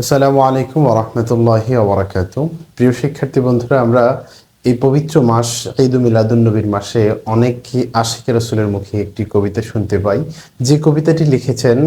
আসসালামু আলাইকুম ওরহমতুল্লাহ ওবরাকাত প্রিয় শিক্ষার্থী বন্ধুরা, আমরা এই পবিত্র মাস ঈদ মিলাদুন্নবীর মাসে অনেক আশিক রসুলের মুখে একটি কবিতা শুনতে পাই। যে কবিতাটি লিখেছেন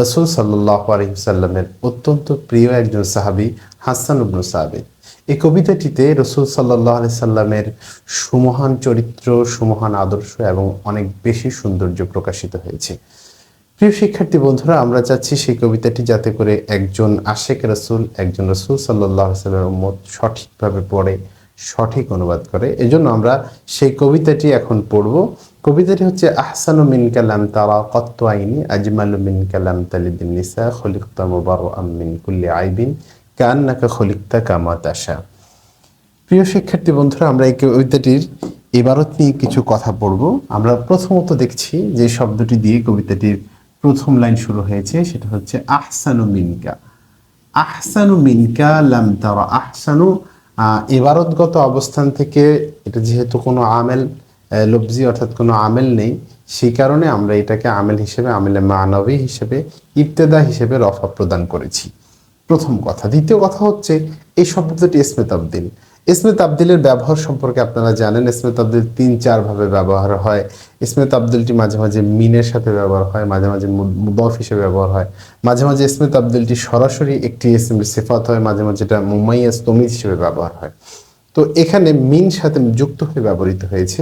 রসুল সাল্লাহ আলহিসাল্লামের অত্যন্ত প্রিয় একজন সাহাবি হাসান উবনু সাহাবি এই কবিতাটিতে রসুল সাল্লাহ আলি সাল্লামের সুমহান চরিত্র, সুমহান আদর্শ এবং অনেক বেশি সৌন্দর্য প্রকাশিত হয়েছে। প্রিয় শিক্ষার্থী বন্ধুরা, আমরা চাচ্ছি সেই কবিতাটি যাতে করে একজন আশেক রসুল, একজন রসুল সাল্লাহ সাল্লামের উম্মত সঠিকভাবে পড়ে, সঠিক অনুবাদ করে। এজন্য আমরা সেই কবিতাটি এখন পড়ব। কবিতাটি হচ্ছে, আহসানু মিন কালাম তারা কত্ত আইনি, আজমালু মিন কালাম তালিদিন নিসা, খলিকতা মুবারু আমিন কুল্লি আইবিন কান্নাকা খলিকতা কামা তাসা প্রিয় শিক্ষার্থী বন্ধুরা, আমরা এই কবিতাটির এবারত নিয়ে কিছু কথা পড়ব। আমরা প্রথমত দেখছি যে শব্দটি দিয়ে কবিতাটির প্রথম লাইন শুরু হয়েছে সেটা হচ্ছে আহসানু মিনকা। আহসানু মিনকা লাম তারা। আহসানু আহ, এবারতগত অবস্থান থেকে এটা যেহেতু কোনো আমেল লব্জি অর্থাৎ কোনো আমেল নেই সেই কারণে আমরা এটাকে আমেল হিসেবে আমেলে মানবী হিসেবে ইবতেদা হিসেবে রফা প্রদান করেছি। প্রথম কথা। দ্বিতীয় কথা হচ্ছে এই শব্দটি ইসমে ইসমে তাবদিলের ব্যবহার সম্পর্কে আপনারা জানেন, ইসমে তাবদিল তিন, চার ভাবে ব্যবহার হয়। ইসমে তাবদিলটি মাঝে মাঝে মিনের সাথে ব্যবহার হয়, মাঝে মাঝে মুদফ হিসেবে ব্যবহার হয়। মাঝে মাঝে ইসমে তাবদিলটি সরাসরি একটি ইসম সিফাত হয়, মাঝে মাঝে এটা মুম্মাইয়াস তমিজ হিসেবে ব্যবহার হয়। তো এখানে মিন সাথে যুক্ত হয়ে ব্যবহৃত হয়েছে।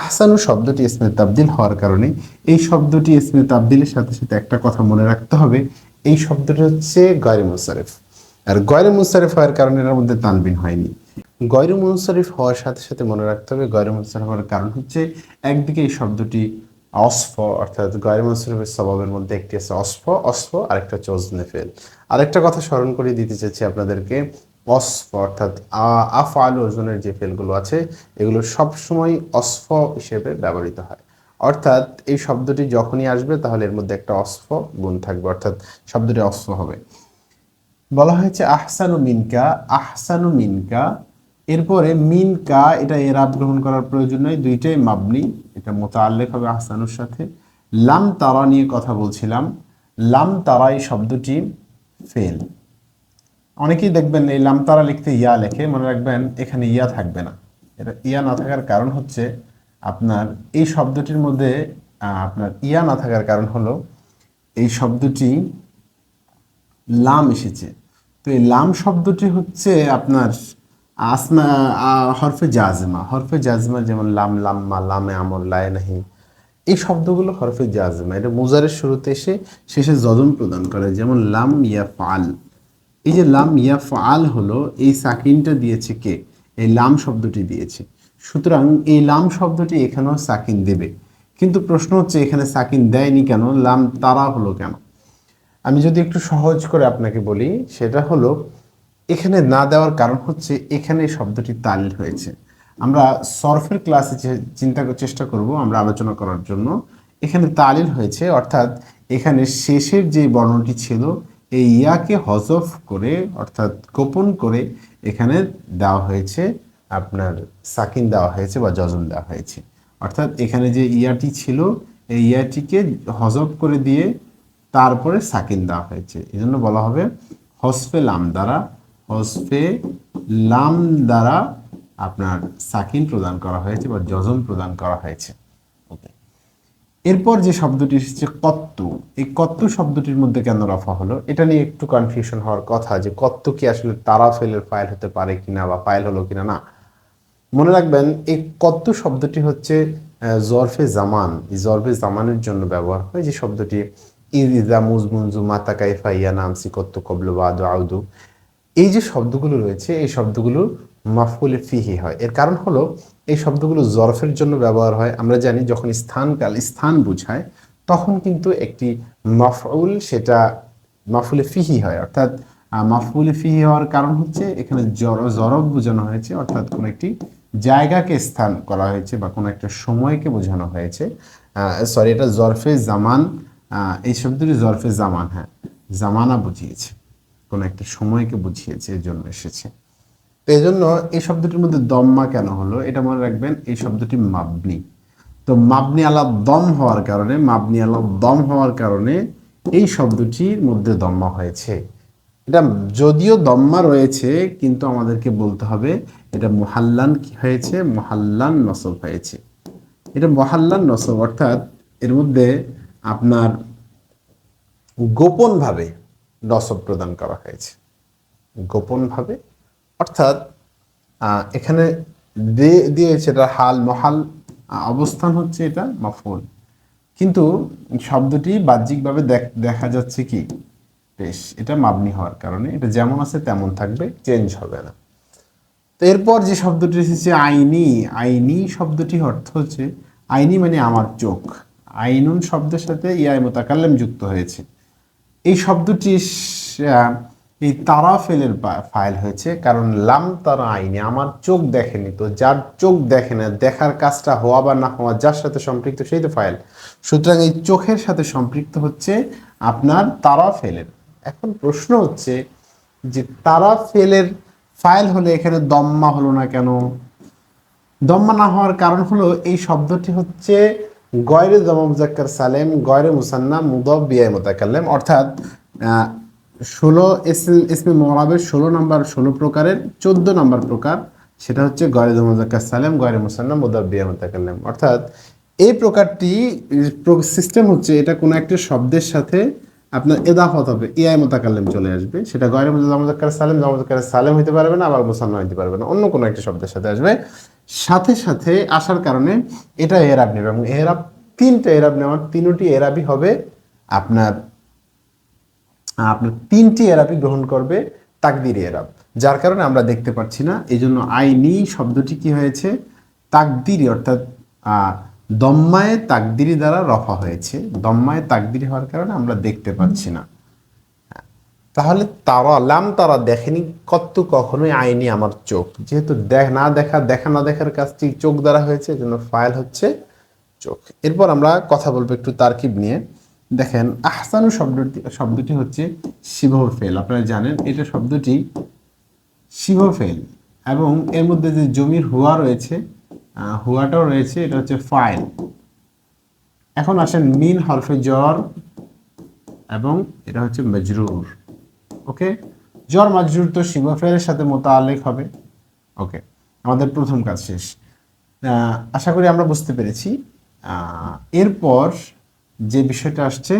আহসানু শব্দটি ইসমে তাবদিল হওয়ার কারণে এই শব্দটি ইসমে তাবদিলের সাথে সাথে একটা কথা মনে রাখতে হবে, এই শব্দটি হচ্ছে গয়রে মুসারেফ আর গয়রে মুসারেফ হওয়ার কারণে এর মধ্যে তানবিন হয়নি। গয়রে মুনসারিফ হওয়ার সাথে সাথে মনে রাখতে হবে গয়রে মুনসারিফ হওয়ার কারণ হচ্ছে একদিকে এই শব্দটি অস্ফ, অর্থাৎ গয়রে মুনসারিফের স্বভাবের মধ্যে একটি আছে অস্ফ অস্ফ, আরেকটা হচ্ছে ওজনে ফেল আরেকটা কথা স্মরণ করিয়ে দিতে চাচ্ছি আপনাদেরকে, অস্ফ, অর্থাৎ আফ আল ওজনের যে ফেলগুলো আছে, এগুলো সবসময় অস্ফ হিসেবে ব্যবহৃত হয়। অর্থাৎ এই শব্দটি যখনই আসবে, তাহলে এর মধ্যে একটা অস্ফ গুণ থাকবে, অর্থাৎ শব্দটি অস্ফ হবে। বলা হয়েছে, আহসানু মিনকা আহসানু মিনকা এরপরে মিন কা, এটা এরাব গ্রহণ করার প্রয়োজন নয় দুইটাই মাবনি, এটা মোতা মোতাল্লেক হবে আহসানুর সাথে। লাম তারা নিয়ে কথা বলছিলাম, লাম তারা এই শব্দটি ফেল। অনেকেই দেখবেন এই লাম তারা লিখতে ইয়া লেখে, মনে রাখবেন এখানে ইয়া থাকবে না। এটা ইয়া না থাকার কারণ হচ্ছে আপনার এই শব্দটির মধ্যে আপনার ইয়া না থাকার কারণ হলো এই শব্দটি লাম এসেছে। তো এই লাম শব্দটি হচ্ছে আপনার আসমা হরফে জাজমা হরফে জাজমা যেমন লাম, লাম্মা, লামে আমর, লায় নাহি, এই শব্দগুলো হরফে জাজমা, এটা মুজারের শুরুতে এসে শেষে জজম প্রদান করে, যেমন লাম ইয়া ফাল এই যে লাম ইয়া ফাল হলো, এই সাকিনটা দিয়েছে কে? এই লাম শব্দটি দিয়েছে। সুতরাং এই লাম শব্দটি এখানেও সাকিন দেবে। কিন্তু প্রশ্ন হচ্ছে, এখানে সাকিন দেয়নি কেন? লাম তারা হলো কেন? আমি যদি একটু সহজ করে আপনাকে বলি, সেটা হলো এখানে না দেওয়ার কারণ হচ্ছে এখানে শব্দটি তালিল হয়েছে। আমরা সরফের ক্লাসে চিন্তা চেষ্টা করব আমরা আলোচনা করার জন্য। এখানে তালিল হয়েছে, অর্থাৎ এখানে শেষের যে বর্ণটি ছিল, এই ইয়াকে হজফ করে, অর্থাৎ গোপন করে এখানে দেওয়া হয়েছে, আপনার সাকিন দেওয়া হয়েছে বা জজম দেওয়া হয়েছে। অর্থাৎ এখানে যে ইয়াটি ছিল, এই ইয়াটিকে হজফ করে দিয়ে তারপরে সাকিন দেওয়া হয়েছে। এই জন্য বলা হবে হসফে লাম দ্বারা হসফে লাম দ্বারা আপনার সাকিন প্রদান করা হয়েছে বা জজম প্রদান করা হয়েছে। এরপর যে শব্দটি এসেছে কত্তু। এই কত্তু শব্দটির মধ্যে কেন রফা হলো? এটা নিয়ে একটু কনফিউশন হওয়ার কথা যে কত্তু কি আসলে তারা ফেলের ফাইল হতে পারে কিনা বা ফাইল হলো কিনা না। মনে রাখবেন, এই কত্ত শব্দটি হচ্ছে জরফে জামান। জরফে জামানের জন্য ব্যবহার হয় যে শব্দটি ইজা মুজমুনজু মাতা কাইফা ইয়া নামসি কত্ত কবল বা আউদু। এই যে শব্দগুলো রয়েছে, এই শব্দগুলো মাফুলে ফিহি হয়। এর কারণ হলো, এই শব্দগুলো জরফের জন্য ব্যবহার হয়। আমরা জানি যখন স্থানকাল, স্থান বুঝায়, তখন কিন্তু একটি মাফউল সেটা মাফুলে ফিহি হয়। অর্থাৎ মাফুলে ফিহি হওয়ার কারণ হচ্ছে এখানে জর- জরব বোঝানো হয়েছে, অর্থাৎ কোন একটি জায়গাকে স্থান করা হয়েছে বা কোনো একটা সময়কে বোঝানো হয়েছে। সরি এটা জরফে জামান এই শব্দটি জরফে জামান হ্যাঁ জামানা বুঝিয়েছে। কোনো একটা সময়কে বুঝিয়েছে, এর জন্য এসেছে। তো এই জন্য এই শব্দটির মধ্যে দম্মা কেন হলো, এটা মনে রাখবেন, এই শব্দটি মাবনি। তো মাবনি আলা দম হওয়ার কারণে, মাবনি আলা দম হওয়ার কারণে এই শব্দটির মধ্যে দম্মা হয়েছে। এটা যদিও দম্মা রয়েছে, কিন্তু আমাদেরকে বলতে হবে, এটা মোহাল্লান কি হয়েছে? মোহাল্লান নসব হয়েছে। এটা মহাল্লান নসব অর্থাৎ এর মধ্যে আপনার গোপনভাবে নসব প্রদান করা হয়েছে। গোপনভাবে, অর্থাৎ এখানে দিয়ে দিয়েছে এটা হাল মহাল অবস্থান হচ্ছে এটা মাফুল। কিন্তু শব্দটি বাহ্যিকভাবে দেখা যাচ্ছে কি? বেশ, এটা মাবনি হওয়ার কারণে, এটা যেমন আছে তেমন থাকবে, চেঞ্জ হবে না। তো এরপর যে শব্দটি এসেছে আইনি আইনি শব্দটি অর্থ হচ্ছে, আইনি মানে আমার চোখ। আইনুন শব্দের সাথে ইয়াই মোতাকাল্লেম যুক্ত হয়েছে। এই শব্দটি এই তারা ফেলের ফাইল হয়েছে, কারণ লাম তারা আইনি আমার চোখ দেখেনি তো, যার চোখ দেখে না, দেখার কাজটা হওয়া বা না হওয়া, যার সাথে সম্পৃক্ত সেই তো ফাইল। সুতরাং এই চোখের সাথে সম্পৃক্ত হচ্ছে আপনার তারা ফেলের এখন প্রশ্ন হচ্ছে যে তারা ফেলের ফাইল হলে এখানে দম্মা হলো না কেন? দম্মা না হওয়ার কারণ হলো এই শব্দটি হচ্ছে গয়রে জমা মুজাক্কার সালেম, গয়রে মুসান্না, মুদব বিয়ায় মোতাকাল্লেম। অর্থাৎ ষোলো ইসম- মোরাবের ষোলো নম্বর, ষোলো প্রকারের চোদ্দ নম্বর প্রকার, সেটা হচ্ছে গয়রে জমা সালেম, গয়রে মুসান্না, মুদব বিয়ায় মোতাকাল্লেম। অর্থাৎ, এই প্রকারটি সিস্টেম হচ্ছে এটা কোনো একটি শব্দের সাথে আপনার এদাফত হবে ইয়াই মোতাকাল্লেম চলে আসবে। সেটা গয়রে মুজাক্কার সালেম জামুজাক্কার সালেম হইতে পারবে না, আবার মুসান্না হইতে পারবে না। অন্য কোনো একটা শব্দের সাথে আসবে। সাথে সাথে আসার কারণে এটা এরাব নেবে এবং এরাব তিনটা এরাব নেওয়ার, তিনটি এরাবই হবে আপনার আপনার তিনটি এরাবি গ্রহণ করবে তাকদিরি এরাব যার কারণে আমরা দেখতে পাচ্ছি না এই জন্য আইনি শব্দটি কি হয়েছে? তাকদিরি অর্থাৎ দম্মায় তাকদিরি দ্বারা রফা হয়েছে। দম্মায় তাকদিরি হওয়ার কারণে আমরা দেখতে পাচ্ছি না। তাহলে তারা, লাম তারা দেখেনি কত কখনোই আইনি আমার চোখ। যেহেতু দেখ, না দেখা দেখা, না দেখার কাজটি চোখ দ্বারা হয়েছে, এজন্য ফাইল হচ্ছে চোখ। এরপর আমরা কথা বলব একটু তারকিব নিয়ে। দেখেন, আহসানু শব্দটি শব্দটি হচ্ছে শিভ ফেল। আপনারা জানেন, এটা শব্দটি শিভ ফেল। এবং এর মধ্যে যে জমির হুয়া রয়েছে হুয়াটাও রয়েছে, এটা হচ্ছে ফাইল। এখন আসেন মিন হরফে জ্বর, এবং এটা হচ্ছে মজরুর। ওকে? জ্বর মাজরুর তো শিবফেলের সাথে মোতালেক হবে। ওকে, আমাদের প্রথম কাজ শেষ। আশা করি আমরা বুঝতে পেরেছি। এরপর যে বিষয়টা আসছে,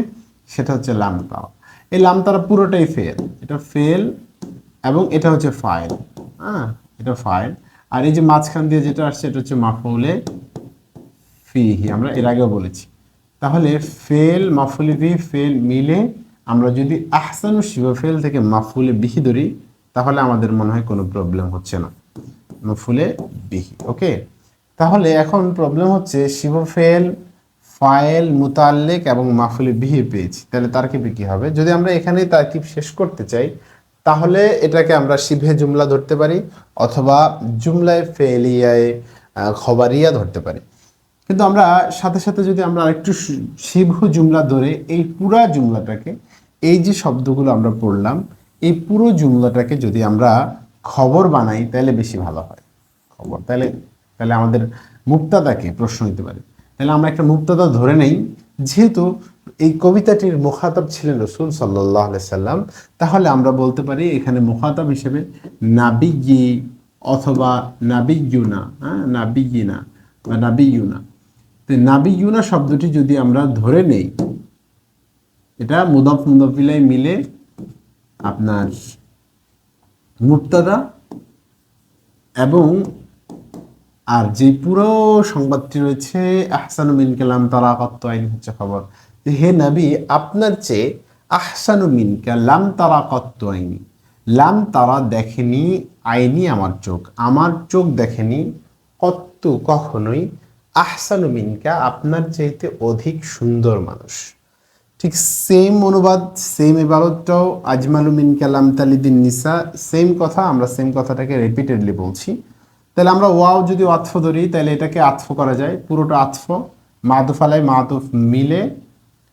সেটা হচ্ছে লামতারা এই লামতারা পুরোটাই ফেল। এটা ফেল এবং এটা হচ্ছে ফাইল। হ্যাঁ এটা ফাইল। আর এই যে মাঝখান দিয়ে যেটা আসছে, এটা হচ্ছে মাফুলে ফিহি। আমরা এর আগেও বলেছি। তাহলে ফেল মাফুলি ফি ফেল মিলে আমরা যদি আহসানু শিবফেল থেকে মাফুলে বিহি ধরি, তাহলে আমাদের মনে হয় কোনো প্রবলেম হচ্ছে না। মাফুলে বিহি ওকে তাহলে এখন প্রবলেম হচ্ছে শিবফেল ফাইল মুতাল্লেক এবং মাফুলে বিহি পেয়েছি তাহলে তারকিবে কি হবে? যদি আমরা এখানেই তারকিব শেষ করতে চাই, তাহলে এটাকে আমরা শিভে জুমলা ধরতে পারি, অথবা জুমলায় ফেলিয়ায় খবরিয়া ধরতে পারি। কিন্তু আমরা সাথে সাথে যদি আমরা একটু শিভ জুমলা ধরে, এই পুরা জুমলাটাকে এই যে শব্দগুলো আমরা পড়লাম, এই পুরো জুমলাটাকে যদি আমরা খবর বানাই, তাহলে বেশি ভালো হয়। খবর, তাহলে তাহলে আমাদের মুক্তাদাকে প্রশ্ন হতে পারে। তাহলে আমরা একটা মুক্তাদা ধরে নেই। যেহেতু এই কবিতাটির মুখাতাব ছিলেন রসুল সাল্লাহ সাল্লাম, তাহলে আমরা বলতে পারি এখানে মুখাতাব হিসেবে নাবিগি অথবা নাবিগুনা হ্যাঁ নাবিগিনা বা নাবিগুনা তো নাবিগুনা শব্দটি যদি আমরা ধরে নেই এটা মুদফ মুদফিলাই মিলে আপনার মুক্তাদা এবং আর যে পুরো সংবাদটি রয়েছে, আহসানু মিন কালাম তারা কত্ত আইন হচ্ছে খবর। যে হে নবী, আপনার চেয়ে আহসানু মিন কালাম তারা কত্ত আইনি। লাম তারা দেখেনি, আইনি আমার চোখ। আমার চোখ দেখেনি কত্ত কখনোই। আহসানু মিনকা আপনার চাইতে অধিক সুন্দর মানুষ। ঠিক সেম অনুবাদ সেম এবারতটাও আজমালু মিন কালাম তালিদিন নিসা সেম কথা, আমরা সেম কথাটাকে রিপিটেডলি বলছি। তাহলে আমরা ওয়াও যদি আতফ ধরি, তাহলে এটাকে আতফ করা যায়, পুরোটা আতফ। মাদুফালাই মাতুফ মিলে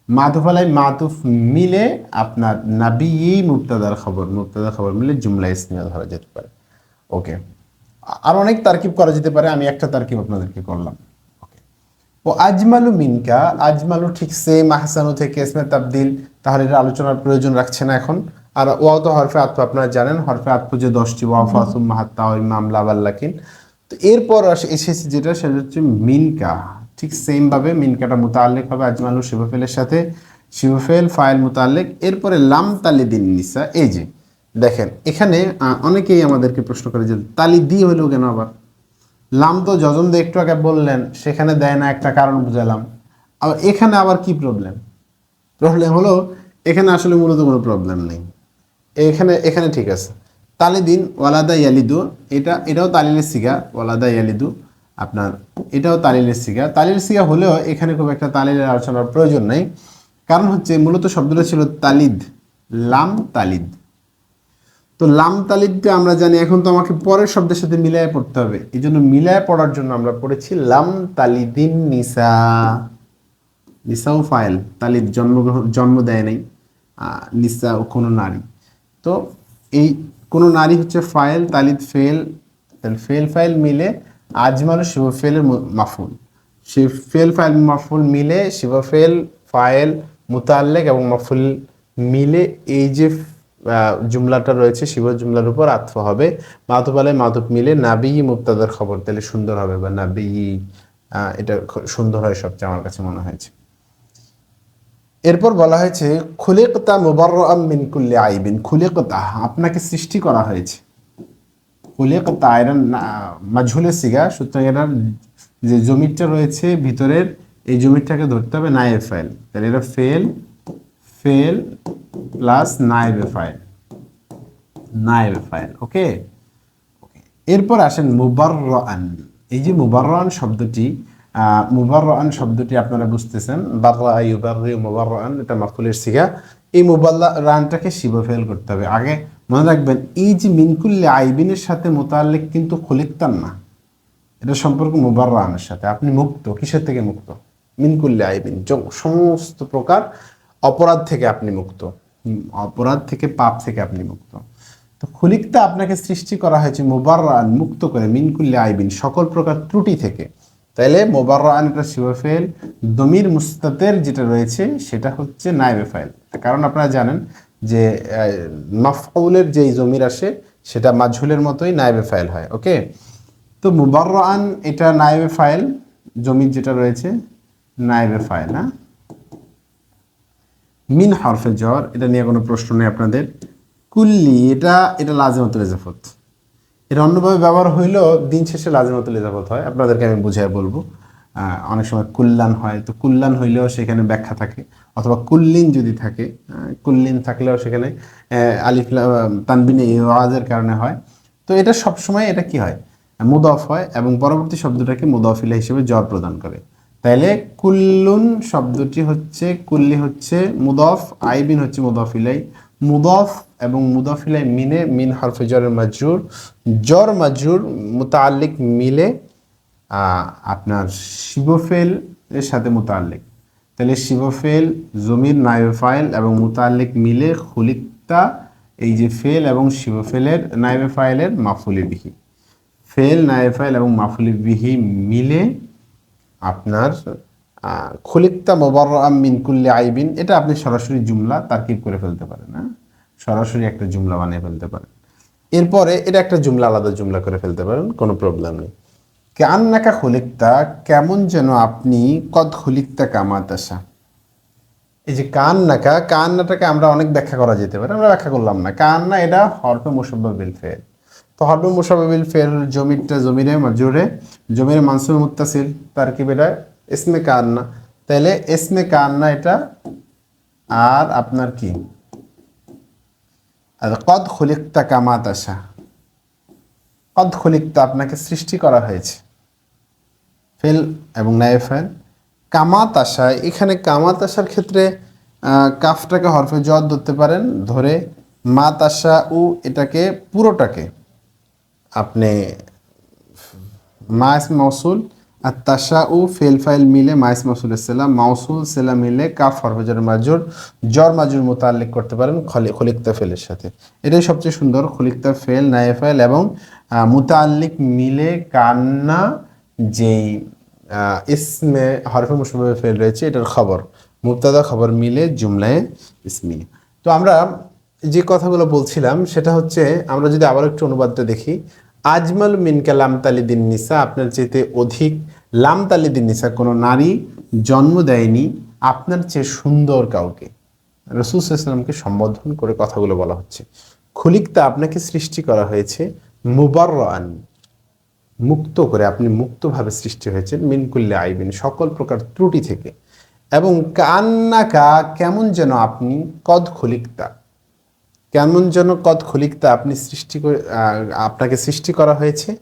মাদুফালাই মাতুফ মিলে আপনার নাবি মুক্তাদার খবর মুক্তাদার খবর মিলে জুমলা ইসমিয়া ধরা যেতে পারে। ওকে আর অনেক তারকিব করা যেতে পারে, আমি একটা তারকিব আপনাদেরকে করলাম। ও আজমালু মিনকা আজমালু ঠিক সেম আহসানু থেকে ইসমে তাবদিল তাহলে এটা আলোচনার প্রয়োজন রাখছে না এখন। আর ওয়াও তো হরফে আত্ম আপনারা জানেন হরফে আত্ম যে দশটি ওয়াও ফাসুম মাহাত্তা ইমাম লাবাল্লাকিন তো এরপর আসে এসেছে যেটা সেটা হচ্ছে মিনকা। ঠিক সেম ভাবে মিনকাটা মুতাল্লিক হবে আজমালু শিবফেলের সাথে। শিবফেল ফাইল মুতাল্লিক এরপরে লাম তালিদিন নিসা এই যে দেখেন এখানে অনেকেই আমাদেরকে প্রশ্ন করে যে তালি দি হইল কেন আবার? লাম তো যজন দিয়ে একটু আগে বললেন, সেখানে দেয় না একটা কারণ বুঝালাম। আবার এখানে আবার কি প্রবলেম প্রবলেম হলো, এখানে আসলে মূলত কোনো প্রবলেম নেই। এখানে এখানে ঠিক আছে। তালিদিন ওয়ালাদা ইয়ালিদু, এটা, এটাও তালিলের সিগা, ওয়ালাদা ইয়ালিদু, আপনার, এটাও তালিলের সিগা। তালিলের সিগা হলেও এখানে খুব একটা তালিলের আলোচনার প্রয়োজন নেই। কারণ হচ্ছে মূলত শব্দটা ছিল তালিদ, লাম তালিদ। তো লাম তালিদটা আমরা জানি, এখন তো আমাকে পরের শব্দের সাথে মিলায় পড়তে হবে। এই জন্য মিলায় পড়ার জন্য আমরা পড়েছি লাম তালিদিন নিসা। নিসাও ফাইল, তালিদ জন্মগ্রহণ জন্ম দেয় নাই। নিসা ও কোনো নারী। তো এই কোনো নারী হচ্ছে ফাইল, তালিদ ফেল তাহলে ফেল ফাইল মিলে আজমাল শিব ফেলের মাফুল। শিব ফেল ফাইল, মাফুল মিলে শিব ফেল, ফাইল, মুতাল্লেক এবং মাফুল মিলে এই যে জুমলাটা রয়েছে, শিব জুমলার উপর আত্ম হবে। মাতুব আলাই মাতুব মিলে নাবি মুক্তাদার খবর। তাহলে সুন্দর হবে বা নাবি এটা সুন্দর হয় সবচেয়ে আমার কাছে মনে হয়েছে। এরপর বলা হয়েছে, খুলিকতা মুবাররাম মিন কুল্লি আইবিন। খুলিকতা, আপনাকে সৃষ্টি করা হয়েছে। খুলিকতা, এরা মাঝুলের সিগা, সুতরাং এরা যে জমিটা রয়েছে ভিতরের, এই জমিটাকে ধরতে হবে নায়েব ফাইল তাহলে এটা ফেল ফেল প্লাস নায়েবে ফাইল নায়েবে ফাইল ওকে, এরপর আসেন মুবাররান। এই যে মুবাররান শব্দটি মুবাররান শব্দটি আপনারা বুঝতেছেন, বাররা ইউবাররি মুবাররান, এটা মাফুলের সিগা এই মুবাল্লা রানটাকে শিবফেল করতে হবে। আগে মনে রাখবেন, এই যে মিনকুল্লে আইবিনের সাথে মোতাল্লিক কিন্তু খলিকতান না। এটা সম্পর্ক মুবাররানের সাথে। আপনি মুক্ত, কিসের থেকে মুক্ত? মিনকুল্লে আইবিন সমস্ত প্রকার অপরাধ থেকে আপনি মুক্ত। অপরাধ থেকে পাপ থেকে আপনি মুক্ত। তো খুলিকটা আপনাকে সৃষ্টি করা হয়েছে মোবাররান, মুক্ত করে মিনকুল্লে আইবিন, সকল প্রকার ত্রুটি থেকে। তাইলে মোবাররান এটা শিবফেল দমির মুস্তাতের যেটা রয়েছে, সেটা হচ্ছে নাইবে ফাইল। কারণ আপনারা জানেন যে মাফউলের যেই জমির আসে, সেটা মাঝুলের মতোই নাইবে ফাইল হয়, ওকে? তো মুবাররান এটা নাইবে ফাইল, জমির যেটা রয়েছে নাইবে ফাইল হ্যাঁ? মিন হরফে জ্বর, এটা নিয়ে কোনো প্রশ্ন নেই আপনাদের। কুল্লি, এটা এটা লাজেমাতুল ইজাফত। এটা অন্যভাবে ব্যবহার হইলেও দিন শেষে লাজেমাতুল ইজাফত হয়। আপনাদেরকে আমি বুঝাই বলব। অনেক সময় কুল্লান হয়, তো কুল্লান হইলেও সেখানে ব্যাখ্যা থাকে। অথবা কুল্লিন যদি থাকে কুল্লিন থাকলেও সেখানে আলিফ তানবিনে ওয়াজের কারণে হয়। তো এটা সবসময় এটা কি হয়? মুদফ হয় এবং পরবর্তী শব্দটাকে মুদফিলা হিসেবে জ্বর প্রদান করে। তাইলে কুল্লুন শব্দটি হচ্ছে, কুল্লি হচ্ছে মুদফ, আইবিন হচ্ছে মুদফিলাই। মুদফ এবং মুদফিলাই মিনে মিন হরফে জ্বরের মাজুর জ্বর মাজুর মুতাল্লিক মিলে আপনার শিবফেল এর সাথে মুতাল্লিক তাহলে শিবফেল, জমির ফাইল এবং মুতাল্লিক মিলে খুলিকতা এই যে ফেল এবং শিবফেলের ফাইলের মাফুলি বিহি ফেল নাইবে ফাইল এবং মাফুলি বিহি মিলে আপনার খুলিকতা মোবাররাম মিন কুল্লি আইবিন, এটা আপনি সরাসরি জুমলা তারকিব করে ফেলতে পারেন হ্যাঁ? সরাসরি একটা জুমলা বানিয়ে ফেলতে পারেন। এরপরে এটা একটা জুমলা, আলাদা জুমলা করে ফেলতে পারেন, কোনো প্রবলেম নেই। কান্নাকা খুলিকতা কেমন যেন আপনি কদ খুলিকতা কামাতাসা। এই যে কান্নাকা, কান্নাটাকে আমরা অনেক ব্যাখ্যা করা যেতে পারে, আমরা ব্যাখ্যা করলাম না। কান্না এটা হরফে মুসাব্বাবিল ফেল। তো হরফে মুসাব্বাবিল ফের জমিরটা জমিরে জোরে জমির মানসুর মুত্তাসিল তার কি বেটা? এসমে কান্না। তাহলে এসমে কান্না এটা আর আপনার কি? আর কদ খুলিকতা কামাতাসা কদ খুলিকতা আপনাকে সৃষ্টি করা হয়েছে। ফেল এবং নায়ে ফেল কামাত আসা এখানে কামাত আসার ক্ষেত্রে কাফটাকে হরফে জদ ধরতে পারেন, ধরে মাত আসা উ এটাকে, পুরোটাকে। আপনি মাইস মৌসুল আর তাসা উ ফেল ফাইল মিলে মাইস মৌসুল সেলা মাউসুল সেলা মিলে কাফ হরফেজর মাজুর, জর, মাজুর মোতাল্লিক করতে পারেন খলি খলিকতা ফেলের সাথে। এটাই সবচেয়ে সুন্দর, খলিকতা ফেল, নায়ে ফাইল এবং মুতাল্লিক মিলে কান্না যেই ইসমে, হরফে মুসবে ফেল রয়েছে, এটার খবর। মুক্তাদা খবর মিলে জুমলায় ইসমি। তো আমরা যে কথাগুলো বলছিলাম, সেটা হচ্ছে আমরা যদি আবার একটু অনুবাদটা দেখি আজমাল মিনকা লামতালিদিন নিসা, আপনার চেয়েতে অধিক লামতালিদিন নিসা, কোনো নারী জন্ম দেয়নি আপনার চেয়ে সুন্দর কাউকে। রসুল ইসলামকে সম্বোধন করে কথাগুলো বলা হচ্ছে। খুলিকতা আপনাকে সৃষ্টি করা হয়েছে মুবার মুক্ত করে, আপনি মুক্তভাবে সৃষ্টি হয়েছেন মিনকুল্লে আইবিন, সকল প্রকার ত্রুটি থেকে। এবং কান্নাকা, কেমন যেন আপনি কদ খলিকতা কেমন যেন কদ খলিকতা আপনি সৃষ্টি করে আপনাকে সৃষ্টি করা হয়েছে?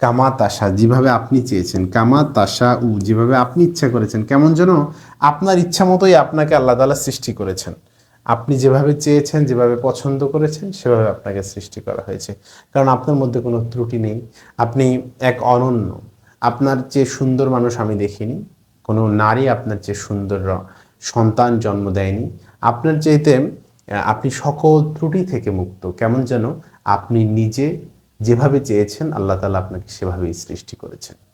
কামা তাসা, যেভাবে আপনি চেয়েছেন। কামা তাসা উ, যেভাবে আপনি ইচ্ছা করেছেন। কেমন যেন আপনার ইচ্ছা মতোই আপনাকে আল্লাহ তাআলা সৃষ্টি করেছেন। আপনি যেভাবে চেয়েছেন, যেভাবে পছন্দ করেছেন, সেভাবে আপনাকে সৃষ্টি করা হয়েছে। কারণ আপনার মধ্যে কোনো ত্রুটি নেই। আপনি এক অনন্য। আপনার চেয়ে সুন্দর মানুষ আমি দেখিনি। কোনো নারী আপনার চেয়ে সুন্দর সন্তান জন্ম দেয়নি। আপনার চাইতে আপনি সকল ত্রুটি থেকে মুক্ত। কেমন যেন আপনি নিজে যেভাবে চেয়েছেন, আল্লাহ তালা আপনাকে সেভাবেই সৃষ্টি করেছেন।